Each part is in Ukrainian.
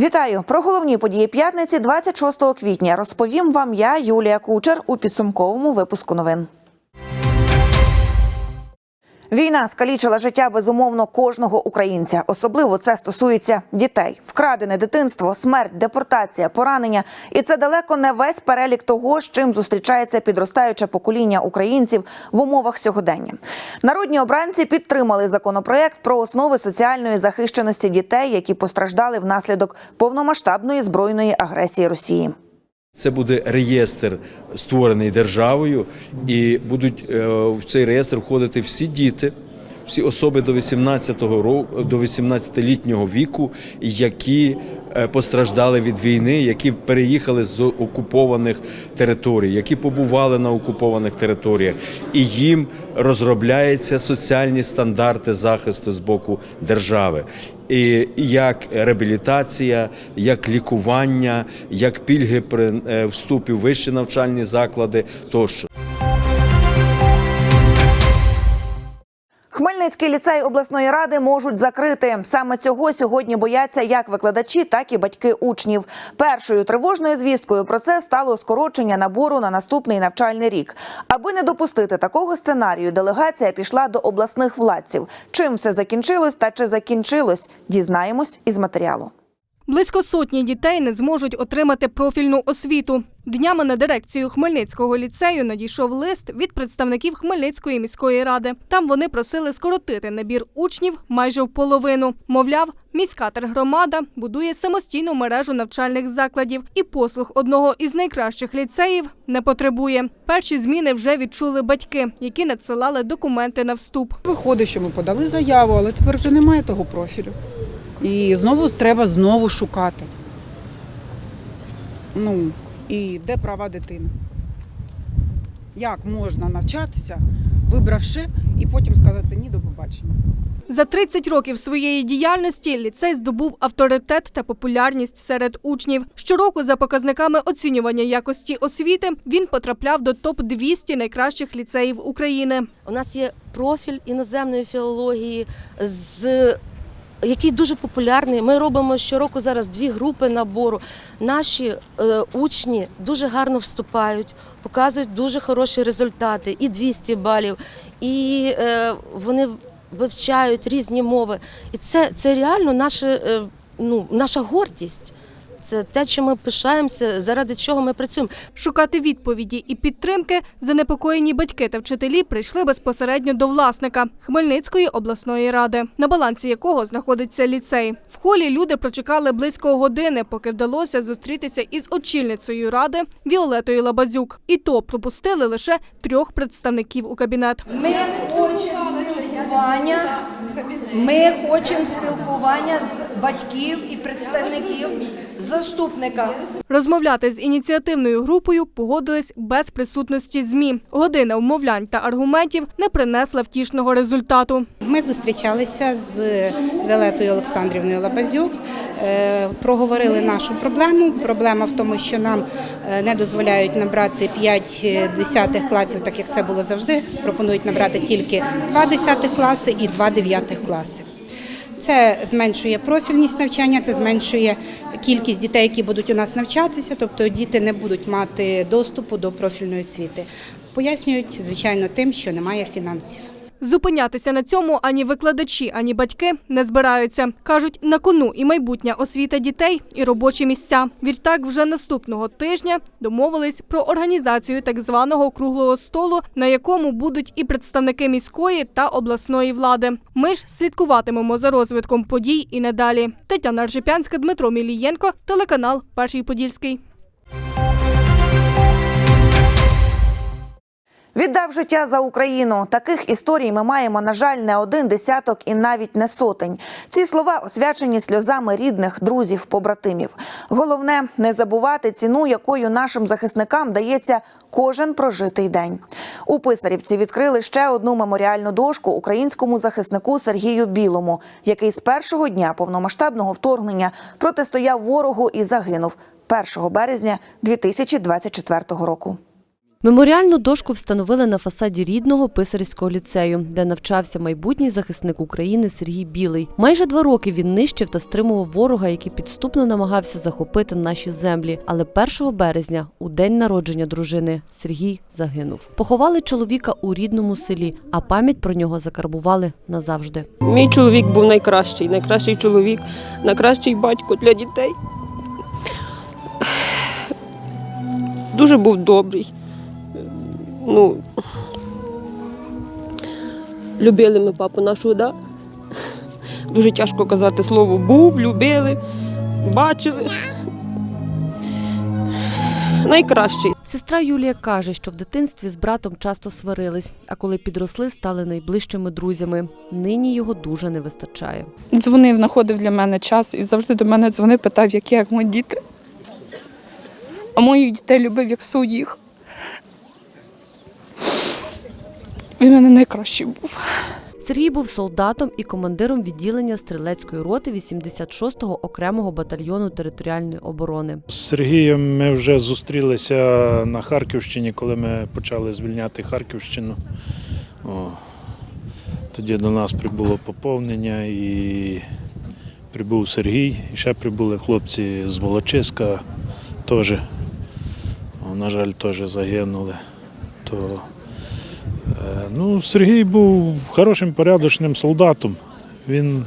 Вітаю про головні події п'ятниці 26 квітня. Розповім вам я, Юлія Кучер, у підсумковому випуску новин. Війна скалічила життя безумовно кожного українця. Особливо це стосується дітей. Вкрадене дитинство, смерть, депортація, поранення. І це далеко не весь перелік того, з чим зустрічається підростаюче покоління українців в умовах сьогодення. Народні обранці підтримали законопроект про основи соціальної захищеності дітей, які постраждали внаслідок повномасштабної збройної агресії Росії. Це буде реєстр, створений державою, і будуть е, в цей реєстр входити всі діти, всі особи до 18-го року, до 18-літнього віку, які постраждали від війни, які переїхали з окупованих територій, які побували на окупованих територіях, і їм розробляються соціальні стандарти захисту з боку держави. І як реабілітація, як лікування, як пільги при е, вступі в вищі навчальні заклади тощо. Хмельницький ліцей обласної ради можуть закрити. Саме цього сьогодні бояться як викладачі, так і батьки учнів. Першою тривожною звісткою про це стало скорочення набору на наступний навчальний рік. Аби не допустити такого сценарію, делегація пішла до обласних владців. Чим все закінчилось та чи закінчилось, дізнаємось із матеріалу. Близько сотні дітей не зможуть отримати профільну освіту. Днями на дирекцію Хмельницького ліцею надійшов лист від представників Хмельницької міської ради. Там вони просили скоротити набір учнів майже в половину. Мовляв, міська тергромада будує самостійну мережу навчальних закладів і послуг одного із найкращих ліцеїв не потребує. Перші зміни вже відчули батьки, які надсилали документи на вступ. Виходить, що ми подали заяву, але тепер вже немає того профілю. І знову треба знову шукати. Ну, і де права дитини? Як можна навчатися, вибравши, і потім сказати ні до побачення? За 30 років своєї діяльності ліцей здобув авторитет та популярність серед учнів. Щороку за показниками оцінювання якості освіти він потрапляв до топ 200 найкращих ліцеїв України. У нас є профіль іноземної філології, з який дуже популярний. Ми робимо щороку зараз дві групи набору. Наші е, учні дуже гарно вступають, показують дуже хороші результати, і 200 балів, і е, вони вивчають різні мови. І це, це реально наше, е, ну, наша гордість. Це те, чим ми пишаємося, заради чого ми працюємо. Шукати відповіді і підтримки занепокоєні батьки та вчителі прийшли безпосередньо до власника Хмельницької обласної ради, на балансі якого знаходиться ліцей. В холі люди прочекали близько години, поки вдалося зустрітися із очільницею ради Віолетою Лабазюк. І то пропустили лише трьох представників у кабінет. Ми хочемо спілкування. Ми хочемо спілкування з батьків і представників заступника. Розмовляти з ініціативною групою погодились без присутності ЗМІ. Година вмовлянь та аргументів не принесла втішного результату. Ми зустрічалися з Віолетою Олександрівною Лабазюк, е, проговорили нашу проблему. Проблема в тому, що нам е, не дозволяють набрати 5 десятих класів, так як це було завжди. Пропонують набрати тільки 2 десятих класи і 2 дев'ятих класи. Це зменшує профільність навчання, це зменшує кількість дітей, які будуть у нас навчатися, тобто діти не будуть мати доступу до профільної освіти. Пояснюють, звичайно, тим, що немає фінансів. Зупинятися на цьому ані викладачі, ані батьки не збираються. Кажуть, на кону і майбутня освіта дітей, і робочі місця. Відтак, вже наступного тижня домовились про організацію так званого круглого столу, на якому будуть і представники міської та обласної влади. Ми ж слідкуватимемо за розвитком подій і надалі. Тетяна Ржепянська, Дмитро Мілієнко, телеканал Перший Подільський. Віддав життя за Україну. Таких історій ми маємо, на жаль, не один десяток і навіть не сотень. Ці слова освячені сльозами рідних, друзів, побратимів. Головне не забувати ціну, якою нашим захисникам дається кожен прожитий день. У Писарівці відкрили ще одну меморіальну дошку українському захиснику Сергію Білому, який з першого дня повномасштабного вторгнення протистояв ворогу і загинув 1 березня 2024 року. Меморіальну дошку встановили на фасаді рідного писарського ліцею, де навчався майбутній захисник України Сергій Білий. Майже два роки він нищив та стримував ворога, який підступно намагався захопити наші землі. Але 1 березня, у день народження дружини, Сергій загинув. Поховали чоловіка у рідному селі, а пам'ять про нього закарбували назавжди. Мій чоловік був найкращий, найкращий чоловік, найкращий батько для дітей. Дуже був добрий. Ну, любили ми папу нашого, да? Дуже тяжко казати слово був, любили, бачили. Найкращий. Сестра Юлія каже, що в дитинстві з братом часто сварились, а коли підросли, стали найближчими друзями. Нині його дуже не вистачає. Дзвонив, знаходив для мене час і завжди до мене дзвонив, питав, які як мої діти. А моїх дітей любив як своїх. Він мене найкращий був. Сергій був солдатом і командиром відділення стрілецької роти 86-го окремого батальйону територіальної оборони. З Сергієм ми вже зустрілися на Харківщині, коли ми почали звільняти Харківщину. О, тоді до нас прибуло поповнення і прибув Сергій, і ще прибули хлопці з Волочиська теж. О, На жаль, теж загинули. То, ну, Сергій був хорошим порядочним солдатом. Він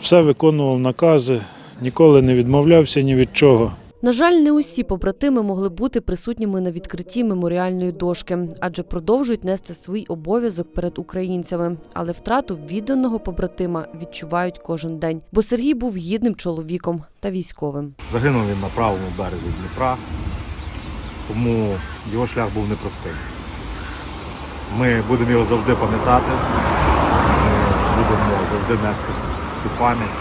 все виконував накази, ніколи не відмовлявся ні від чого. На жаль, не усі побратими могли бути присутніми на відкритті меморіальної дошки, адже продовжують нести свій обов'язок перед українцями. Але втрату відданого побратима відчувають кожен день, бо Сергій був гідним чоловіком та військовим. Загинув він на правому березі Дніпра, тому його шлях був непростий. Ми будемо його завжди пам'ятати, ми будемо завжди нести цю пам'ять,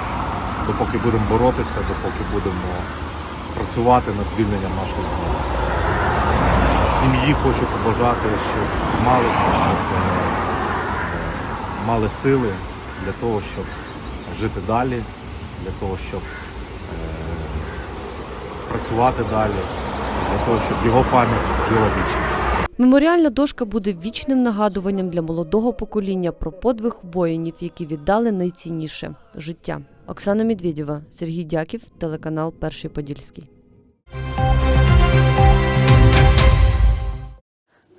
допоки будемо боротися, допоки будемо працювати над звільненням нашої землі. Сім'ї хочу побажати, щоб малися, щоб е, мали сили для того, щоб жити далі, для того, щоб е, працювати далі, для того, щоб його пам'ять жила вічно. Меморіальна дошка буде вічним нагадуванням для молодого покоління про подвиг воїнів, які віддали найцінніше життя. Оксана Медведєва, Сергій Дяків, телеканал Перший Подільський.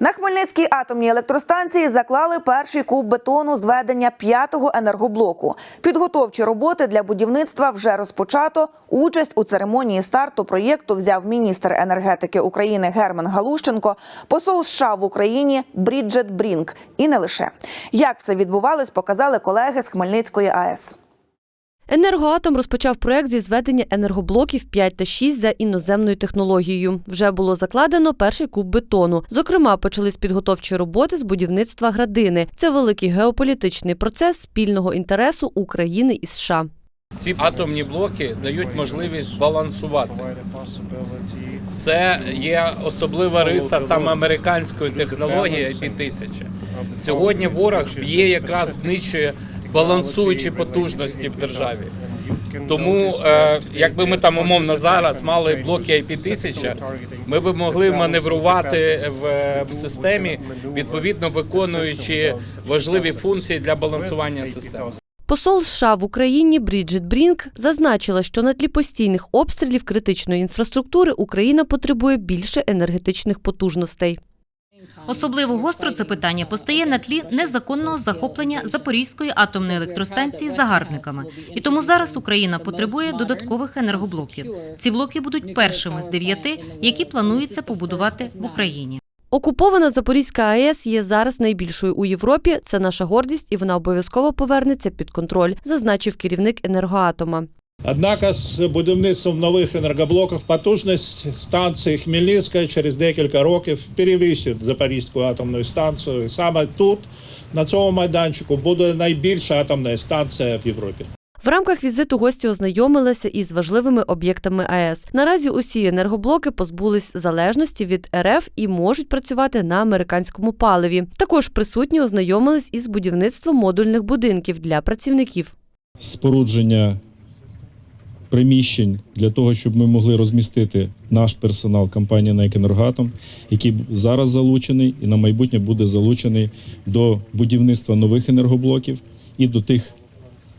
На Хмельницькій атомній електростанції заклали перший куб бетону зведення п'ятого енергоблоку. Підготовчі роботи для будівництва вже розпочато. Участь у церемонії старту проєкту взяв міністр енергетики України Герман Галущенко, посол США в Україні Бріджет Брінк. І не лише як все відбувалось, показали колеги з Хмельницької АЕС. Енергоатом розпочав проект зі зведення енергоблоків 5 та 6 за іноземною технологією. Вже було закладено перший куб бетону. Зокрема, почались підготовчі роботи з будівництва градини. Це великий геополітичний процес спільного інтересу України і США. Ці атомні блоки дають можливість балансувати. Це є особлива риса саме американської технології IP-1000. Сьогодні ворог б'є якраз знищує балансуючі потужності в державі. Тому, е, якби ми там умовно зараз мали блоки IP-1000, ми б могли маневрувати в е, системі, відповідно виконуючи важливі функції для балансування системи. Посол США в Україні Бріджит Брінк зазначила, що на тлі постійних обстрілів критичної інфраструктури Україна потребує більше енергетичних потужностей. Особливо гостро це питання постає на тлі незаконного захоплення Запорізької атомної електростанції загарбниками. І тому зараз Україна потребує додаткових енергоблоків. Ці блоки будуть першими з дев'яти, які планується побудувати в Україні. Окупована Запорізька АЕС є зараз найбільшою у Європі. Це наша гордість, і вона обов'язково повернеться під контроль, зазначив керівник енергоатома. Однак з будівництвом нових енергоблоків потужність станції Хмельницька через декілька років перевищить Запорізьку атомну станцію. І Саме тут, на цьому майданчику, буде найбільша атомна станція в Європі. В рамках візиту гості ознайомилися із важливими об'єктами АЕС. Наразі усі енергоблоки позбулись залежності від РФ і можуть працювати на американському паливі. Також присутні ознайомились із будівництвом модульних будинків для працівників. спорудження приміщень для того, щоб ми могли розмістити наш персонал компанії «НЕК Енергоатом», який зараз залучений і на майбутнє буде залучений до будівництва нових енергоблоків і до тих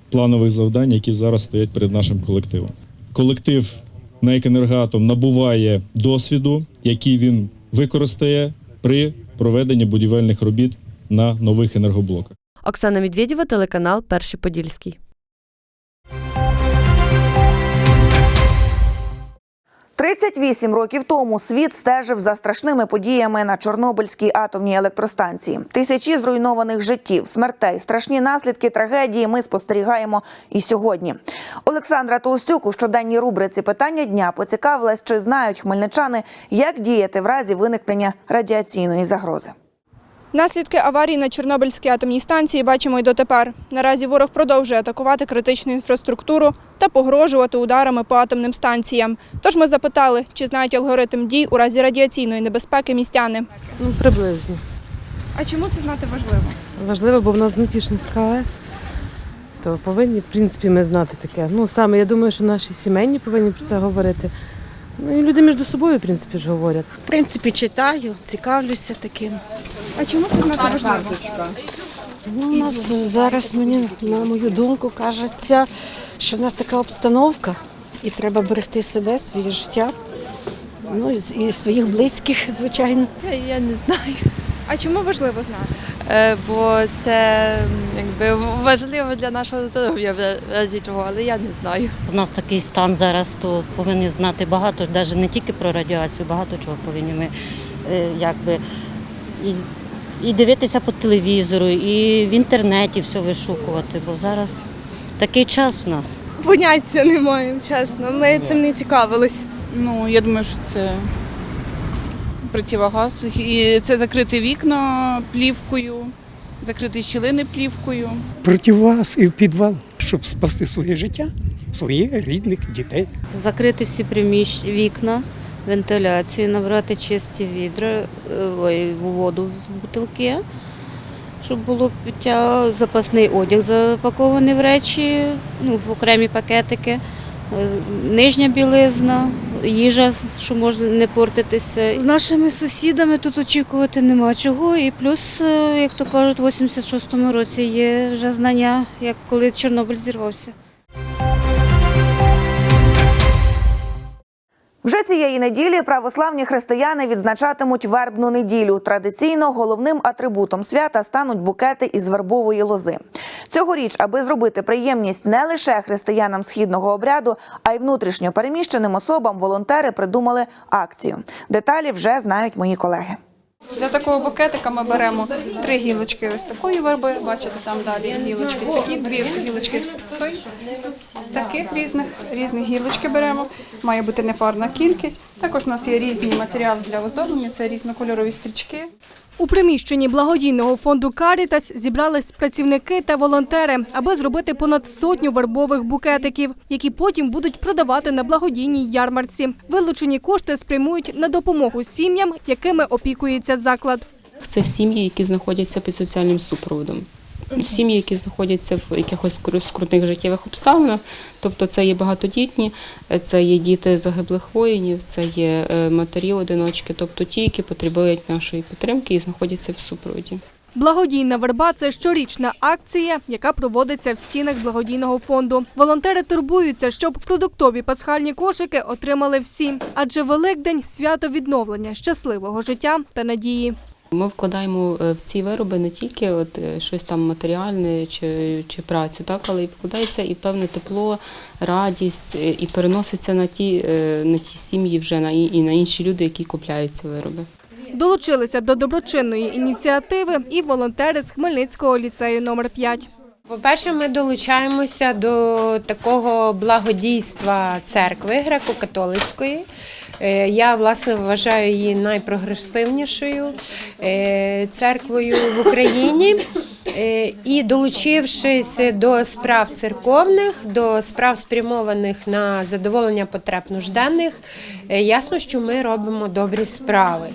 планових завдань, які зараз стоять перед нашим колективом. Колектив «НЕК Енергоатом» набуває досвіду, який він використає при проведенні будівельних робіт на нових енергоблоках. Оксана Медведєва, телеканал Перший Подільський. Тридцять вісім років тому світ стежив за страшними подіями на Чорнобильській атомній електростанції. Тисячі зруйнованих життів, смертей, страшні наслідки трагедії. Ми спостерігаємо і сьогодні. Олександра Толстюк у щоденній рубриці питання дня поцікавилась, чи знають хмельничани, як діяти в разі виникнення радіаційної загрози. Наслідки аварії на Чорнобильській атомній станції бачимо й дотепер. Наразі ворог продовжує атакувати критичну інфраструктуру та погрожувати ударами по атомним станціям. Тож ми запитали, чи знають алгоритм дій у разі радіаційної небезпеки містяни. Ну, приблизно. А чому це знати важливо? Важливо, бо в нас Гнатішинська АЕС, то повинні, в принципі, ми знати таке. Ну, саме я думаю, що наші сімейні повинні про це говорити. Ну і люди між собою, в принципі, ж говорять. В принципі, читаю, цікавлюся таким. А чому це знати важливо? Ну, у нас зараз мені, на мою думку, кажеться, що в нас така обстановка, і треба берегти себе, своє життя. Ну і і своїх близьких, звичайно. Я, не знаю. А чому важливо знати? Е, бо це якби важливо для нашого здоров'я в разі чого, але я не знаю. У нас такий стан зараз, то повинні знати багато, навіть не тільки про радіацію, багато чого повинні ми е, якби і, і дивитися по телевізору, і в інтернеті все вишукувати, бо зараз такий час у нас. Поняття не маємо, чесно. Ми цим не цікавились. Ну, я думаю, що це противогаз. І це закрити вікна плівкою, закрити щілини плівкою. Противогаз і в підвал, щоб спасти своє життя, своїх рідних дітей. закрити всі приміщ... вікна, вентиляцію, набрати чисті відра, е, ой, воду в бутилки, щоб було пиття, запасний одяг запакований в речі, ну, в окремі пакетики, е, нижня білизна, їжа, що може не портитися. З нашими сусідами тут очікувати нема чого. І плюс, е, як то кажуть, у 86-му році є вже знання, як коли Чорнобиль зірвався. Вже цієї неділі православні християни відзначатимуть вербну неділю. Традиційно головним атрибутом свята стануть букети із вербової лози. Цьогоріч, аби зробити приємність не лише християнам східного обряду, а й внутрішньо переміщеним особам, волонтери придумали акцію. Деталі вже знають мої колеги. Для такого букетика ми беремо три гілочки ось такої верби. Бачите, там далі гілочки такі, дві гілочки з таких різних, різних гілочки беремо. Має бути непарна кількість. Також у нас є різні матеріали для оздоблення, це різнокольорові стрічки. У приміщенні благодійного фонду Карітас зібрались працівники та волонтери, аби зробити понад сотню вербових букетиків, які потім будуть продавати на благодійній ярмарці. Вилучені кошти спрямують на допомогу сім'ям, якими опікується заклад. Це сім'ї, які знаходяться під соціальним супроводом. Сім'ї, які знаходяться в якихось скру- скрутних життєвих обставинах, тобто це є багатодітні, це є діти загиблих воїнів, це є е, матері-одиночки, тобто ті, які потребують нашої підтримки і знаходяться в супроводі. Благодійна верба це щорічна акція, яка проводиться в стінах благодійного фонду. Волонтери турбуються, щоб продуктові пасхальні кошики отримали всі, адже Великдень свято відновлення щасливого життя та надії. Ми вкладаємо е, в ці вироби не тільки от е, щось там матеріальне чи, чи працю, так, але і вкладається і певне тепло, радість, е, і переноситься на ті, на ті сім'ї вже на і і на інші люди, які купляють ці вироби. Долучилися до доброчинної ініціативи і волонтери з Хмельницького ліцею номер 5 По-перше, ми долучаємося до такого благодійства церкви греко-католицької. Е, Я власне вважаю її найпрогресивнішою е, церквою в Україні. Е, І долучившись до справ церковних, до справ спрямованих на задоволення потреб нужденних, ясно, що ми робимо добрі справи.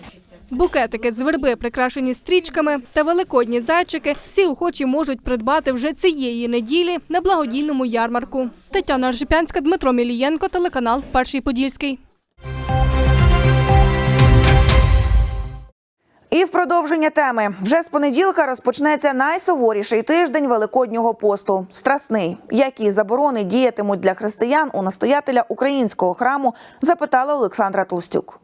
Букетики з верби, прикрашені стрічками та великодні зайчики всі охочі можуть придбати вже цієї неділі на благодійному ярмарку. Тетяна Аржипянська, Дмитро Мілієнко, телеканал Перший Подільський. І в продовження теми вже з понеділка розпочнеться найсуворіший тиждень Великоднього посту страсний. Які заборони діятимуть для християн у настоятеля українського храму? Запитала Олександра Толстюк.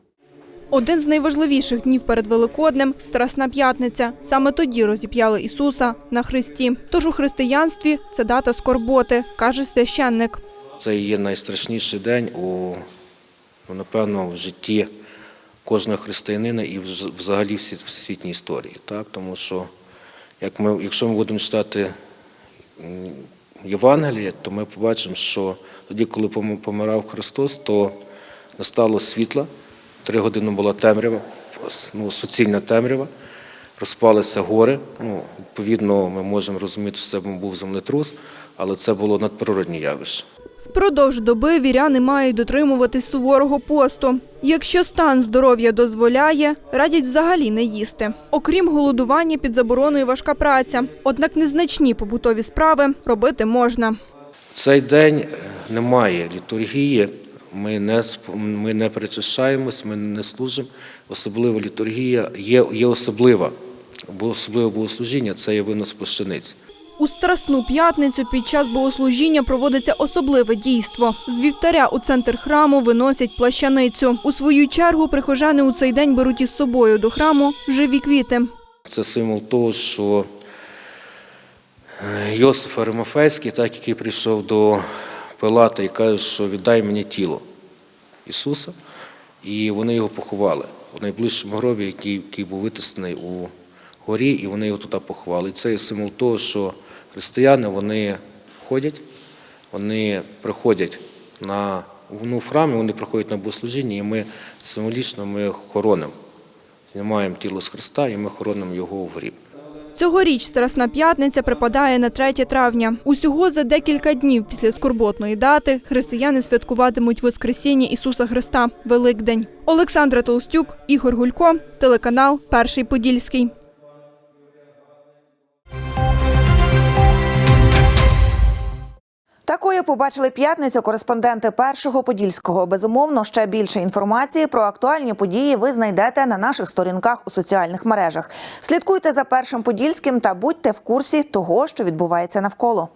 Один з найважливіших днів перед Великоднем Страсна п'ятниця. Саме тоді розіп'яли Ісуса на хресті. Тож у християнстві це дата скорботи, каже священник. Це є найстрашніший день у, ну, напевно, в житті кожного християнина і взагалі всесвітній історії. Так? Тому що як ми, якщо ми будемо читати Євангеліє, то ми побачимо, що тоді, коли помирав Христос, то настало світло, три години була темрява, ну, суцільна темрява, розпалися гори. Ну, відповідно, ми можемо розуміти, що це був землетрус, але це було надприродні явище. Впродовж доби віряни мають дотримуватись суворого посту. Якщо стан здоров'я дозволяє, радять взагалі не їсти. Окрім голодування, під забороною важка праця. Однак незначні побутові справи робити можна. Цей день е, немає літургії, ми не, ми не перечищаємось, ми не служимо. Особлива літургія є, є особлива, бо особливе богослужіння це є винос плащаниць. У Страсну п'ятницю під час богослужіння проводиться особливе дійство. З вівтаря у центр храму виносять плащаницю. У свою чергу прихожани у цей день беруть із собою до храму живі квіти. Це символ того, що е, Йосиф Аримафейський, так який прийшов до Пилата і каже, що віддай мені тіло Ісуса, і вони його поховали у найближчому гробі, який, був витисаний у горі, і вони його туди поховали. І це символ того, що християни вони ходять, вони приходять на ну, в храмі, вони приходять на богослужіння, і ми символічно ми хоронимо. Знімаємо тіло з Христа і ми хоронимо його в гріб. Цьогоріч Страсна п'ятниця припадає на 3 травня. Усього за декілька днів після скорботної дати християни святкуватимуть Воскресіння Ісуса Христа Великдень. Олександра Толстюк, Ігор Гулько, телеканал Перший Подільський. Такою побачили п'ятницю кореспонденти першого подільського. Безумовно, ще більше інформації про актуальні події ви знайдете на наших сторінках у соціальних мережах. Слідкуйте за першим подільським та будьте в курсі того, що відбувається навколо.